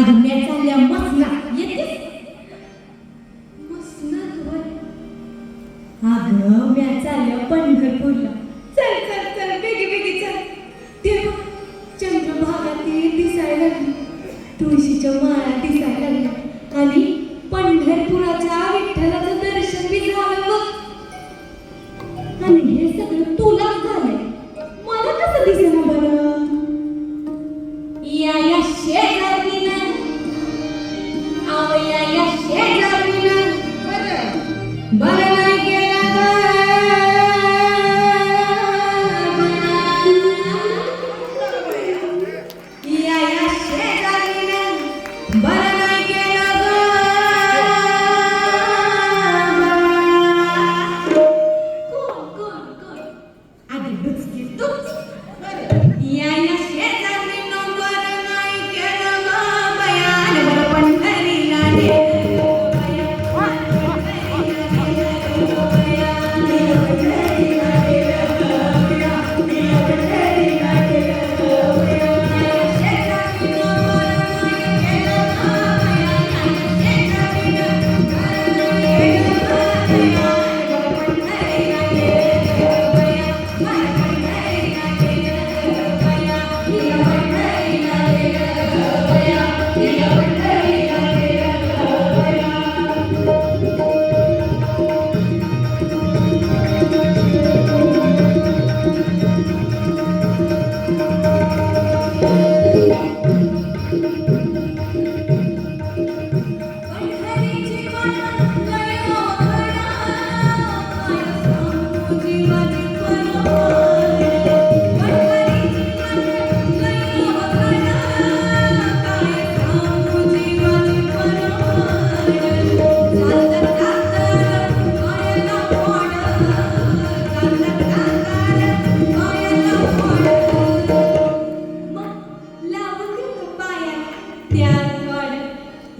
आदम्या या मसना येतेस मसनावर अगं म्या चालल्या पंढरपूरला चल चल चल बेगी बेगी चल तेव्हा चंद्रभागा ती दिसायला लागली तुळशीच्या माळा दिसायला लागल्या आणि पंढरपुराच्या विठ्ठलाचं दर्शन बी झालं आणि हे सगळं तुला Bye.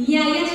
Yeah. ahí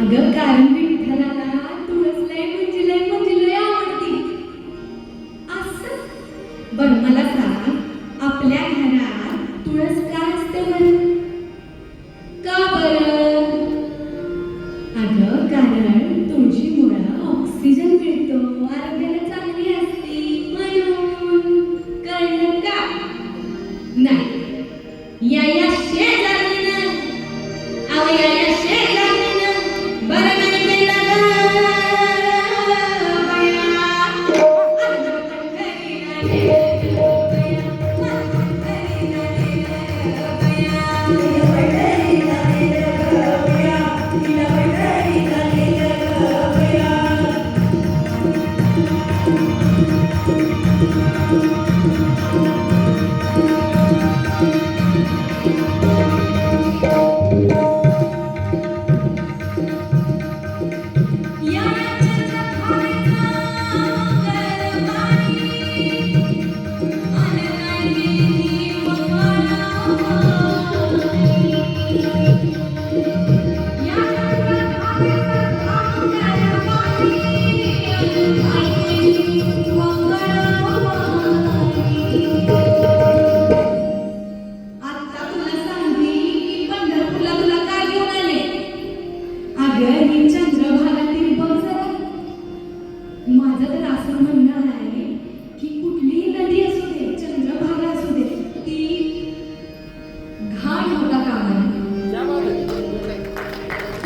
अगं कारण विठ्ठला ना तुळस लय म्हणजे लय म्हणजे लय आवडती. असं? बर मला सांग आपल्या घरात तुळस का असते बरं? का बर? अगं कारण तुळशी मुळा ऑक्सिजन मिळतो. आरोग्याला चांगली असते म्हणून. कळलं का? नाही. या या. Amen.